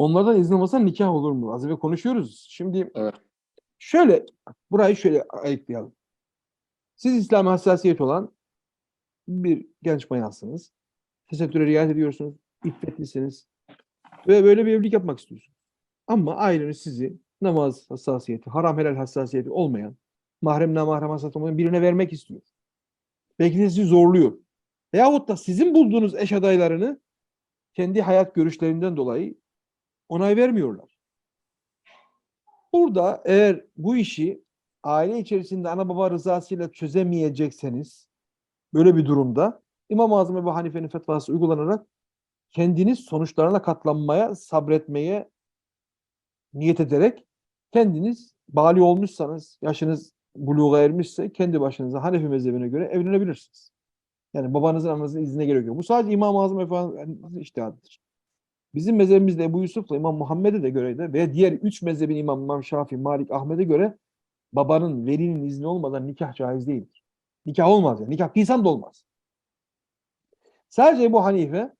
Onlardan izin olmasa nikah olur mu? Az önce konuşuyoruz. Şimdi Evet. şöyle burayı şöyle ayıklayalım. Siz İslam hassasiyet olan bir genç bayansınız. Tesettüre riayet ediyorsunuz. İffetlisiniz. Ve böyle bir evlilik yapmak istiyorsunuz. Ama aileniz sizi namaz hassasiyeti, haram helal hassasiyeti olmayan, mahrem namahrem hassasiyeti olmayan birine vermek istiyor. Belki de sizi zorluyor. Veyahut da sizin bulduğunuz eş adaylarını kendi hayat görüşlerinden dolayı onay vermiyorlar. Burada eğer bu işi aile içerisinde ana baba rızasıyla çözemeyecekseniz böyle bir durumda İmam-ı Azam Ebu Hanife'nin fetvası uygulanarak kendiniz sonuçlarına katlanmaya, sabretmeye niyet ederek kendiniz bali olmuşsanız, yaşınız buluğa ermişse kendi başınıza Hanefi mezhebine göre evlenebilirsiniz. Yani babanızın ananızın iznine gerek yok. Bu sadece İmam-ı Azam Efendimiz'in iştihadıdır. Bizim mezhebimizde Ebu Yusuf'la İmam Muhammed'e de göre de ve diğer üç mezhebin İmam, İmam Şafii, Malik, Ahmet'e göre babanın, velinin izni olmadan nikah caiz değildir. Nikah olmaz yani. Nikah kıysan da olmaz. Sadece Ebu Hanife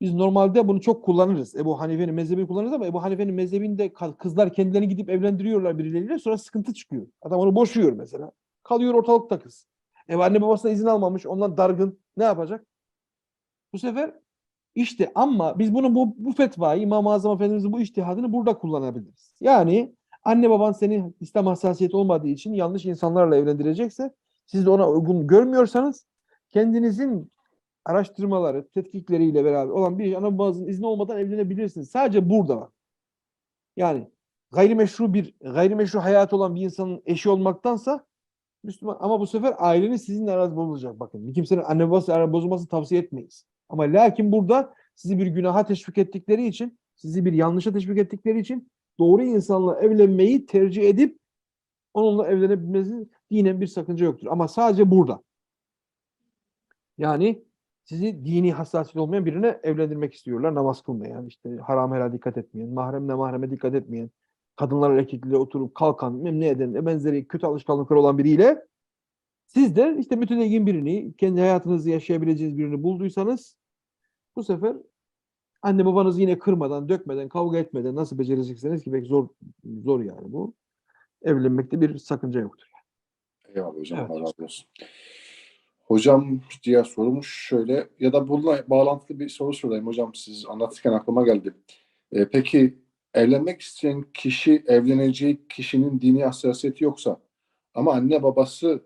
biz normalde bunu çok kullanırız. Ebu Hanife'nin mezhebini kullanırız ama Ebu Hanife'nin mezhebinde kızlar kendilerini gidip evlendiriyorlar birileriyle sonra sıkıntı çıkıyor. Adam onu boşuyor mesela. Kalıyor ortalıkta kız. Ev anne babasına izin almamış. Ondan dargın. Ne yapacak? Bu sefer işte ama biz bunu bu, bu fetvayı İmam-ı Azam Efendimizin bu iştihadını burada kullanabiliriz. Yani anne baban seni İslam hassasiyeti olmadığı için yanlış insanlarla evlendirecekse siz de ona uygun görmüyorsanız kendinizin araştırmaları, tetkikleriyle beraber olan bir ana babanızın izni olmadan evlenebilirsiniz. Sadece burada var. Yani gayrimeşru bir gayrimeşru hayatı olan bir insanın eşi olmaktansa Müslüman ama bu sefer ailenin sizinle arası bozulacak. Bakın kimsenin anne babası arası bozulmasını tavsiye etmeyiz. Ama lakin burada sizi bir günaha teşvik ettikleri için, sizi bir yanlışa teşvik ettikleri için doğru insanla evlenmeyi tercih edip onunla evlenebilmenizin dinen bir sakınca yoktur. Ama sadece burada. Yani sizi dini hassasiyet olmayan birine evlendirmek istiyorlar. Namaz kılmayan, işte haram helal dikkat etmeyen, mahremle mahreme dikkat etmeyen, kadınlar erkeklerle oturup kalkan, memnun eden, e benzeri kötü alışkanlıkları olan biriyle siz de işte mütedeyyin birini, kendi hayatınızı yaşayabileceğiniz birini bulduysanız bu sefer anne babanızı yine kırmadan, dökmeden, kavga etmeden nasıl becereceksiniz ki belki zor zor yani bu. Evlenmekte bir sakınca yoktur. Eyvallah hocam. Evet. Allah razı olsun. Hocam diğer sorumuz şöyle ya da bununla bağlantılı bir soru sorayım hocam. Siz anlatırken aklıma geldi. Ee, peki evlenmek isteyen kişi evleneceği kişinin dini hassasiyeti yoksa ama anne babası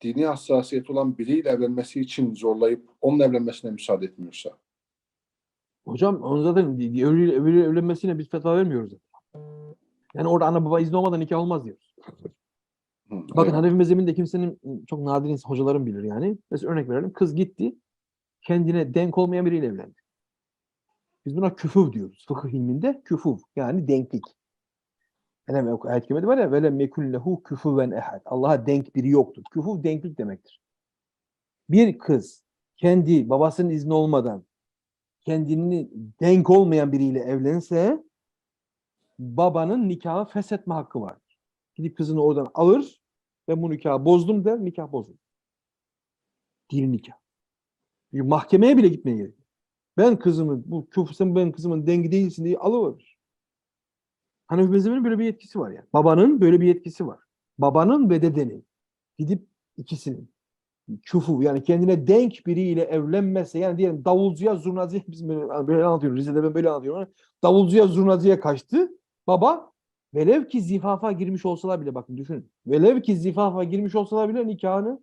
dini hassasiyeti olan biriyle evlenmesi için zorlayıp onunla evlenmesine müsaade etmiyorsa. Hocam onun zaten öbürüyle evlenmesine biz fetva vermiyoruz. Yani orada ana baba izni olmadan nikah olmaz diyoruz. Hı, Bakın eyvallah. Hanefi mezhebinde kimsenin çok nadir insan- hocalarım bilir yani. Mesela örnek verelim. Kız gitti. Kendine denk olmayan biriyle evlendi. Biz buna küfuv diyoruz. Fıkıh ilminde küfuv. Yani denklik. Yani ayet kelimesi var ya vele mekun lehu küfuven ehad. Allah'a denk biri yoktur. Küfuv denklik demektir. Bir kız kendi babasının izni olmadan kendini denk olmayan biriyle evlense babanın nikahı feshetme hakkı vardır. Gidip kızını oradan alır ve bu nikahı bozdum der, nikah bozulur. Dini nikah. Çünkü mahkemeye bile gitmeye gerek yok. Ben kızımı, bu küfür sen benim kızımın dengi değilsin diye alıverir. Hanefi mezhebinin böyle bir yetkisi var yani. Babanın böyle bir yetkisi var. Babanın ve dedenin gidip ikisinin küfu yani kendine denk biriyle evlenmezse yani diyelim davulcuya zurnacıya biz böyle, böyle anlatıyorum Rize'de ben böyle anlatıyorum. Davulcuya zurnacıya kaçtı. Baba velev ki zifafa girmiş olsalar bile bakın düşünün. Velev ki zifafa girmiş olsalar bile nikahını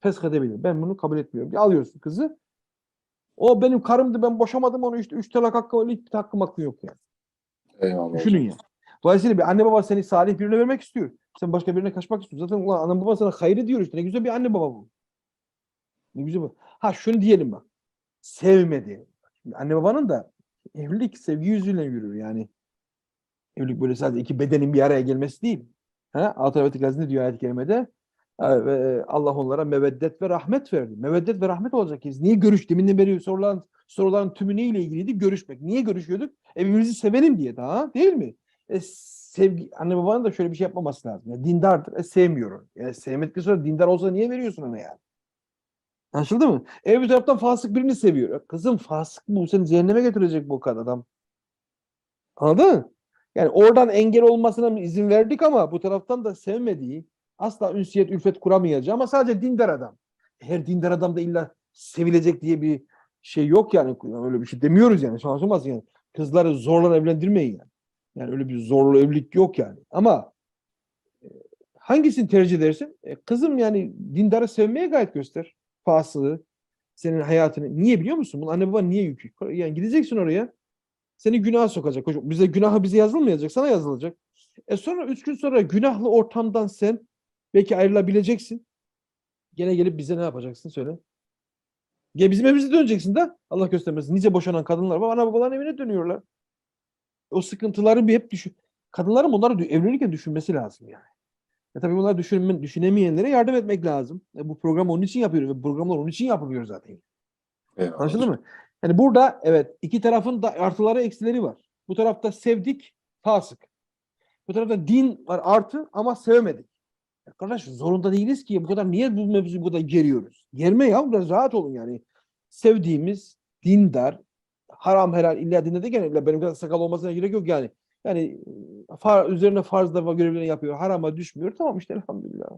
feshedebilir. Ben bunu kabul etmiyorum. diye Alıyorsun kızı. O benim karımdı ben boşamadım onu işte üç talak hakkı var. Hiçbir hakkım hakkı yok yani. Eyvallah Düşünün ya. Dolayısıyla bir anne baba seni salih birine vermek istiyor. Sen başka birine kaçmak istiyorsun. Zaten ulan anne baba sana hayrı diyor işte. Ne güzel bir anne baba bu. Ne güzel bu. Ha şunu diyelim bak. Sevmedi. Şimdi anne babanın da evlilik sevgi yüzüyle yürür yani. Evlilik böyle sadece iki bedenin bir araya gelmesi değil. Ha? Alternatif ne diyor ayet-i kerimede? Ve Allah onlara meveddet ve rahmet verdi. Meveddet ve rahmet olacak ki. Niye görüş? Deminden beri sorulan soruların tümü neyle ilgiliydi? Görüşmek. Niye görüşüyorduk? E birbirimizi sevelim diye daha değil mi? E, sevgi, anne babanın da şöyle bir şey yapmaması lazım. Ya, dindardır. E, sevmiyorum. Yani sevmedikten sonra dindar olsa niye veriyorsun ona yani? Anlaşıldı mı? E bir taraftan fasık birini seviyor. Kızım fasık bu seni cehenneme götürecek bu kadar adam. Anladın mı? Yani oradan engel olmasına izin verdik ama bu taraftan da sevmediği, asla ünsiyet, ülfet kuramayacağı ama sadece dindar adam. Her dindar adam da illa sevilecek diye bir şey yok yani. Öyle bir şey demiyoruz yani. Şansımaz yani. Kızları zorla evlendirmeyin yani. Yani öyle bir zorlu evlilik yok yani. Ama e, hangisini tercih edersin? E, kızım yani dindarı sevmeye gayet göster. Fasığı, senin hayatını. Niye biliyor musun? Bunu anne baba niye yükü? Yani gideceksin oraya. Seni günaha sokacak. Hocam bize günahı bize yazılmayacak. Sana yazılacak. E sonra üç gün sonra günahlı ortamdan sen belki ayrılabileceksin. Gene gelip bize ne yapacaksın söyle. Gel bizim evimize döneceksin de Allah göstermesin. Nice boşanan kadınlar var. Ana babaların evine dönüyorlar. O sıkıntıları bir hep düşün. Kadınların bunları evlenirken düşünmesi lazım yani. Ya tabii bunları düşünme, düşünemeyenlere yardım etmek lazım. E bu programı onun için yapıyoruz. Ve programlar onun için yapılıyor zaten. Eyvallah. Anlaşıldı mı? Yani burada evet iki tarafın da artıları eksileri var. Bu tarafta sevdik, fasık. Bu tarafta din var artı ama sevmedik. Ya Arkadaş zorunda değiliz ki bu kadar niye bu mevzuyu bu kadar geriyoruz? Germe ya biraz rahat olun yani. Sevdiğimiz dindar, haram helal illa dinde de gene benim kadar sakal olmasına gerek yok yani. Yani far, üzerine farzda görevlerini yapıyor, harama düşmüyor. Tamam işte elhamdülillah.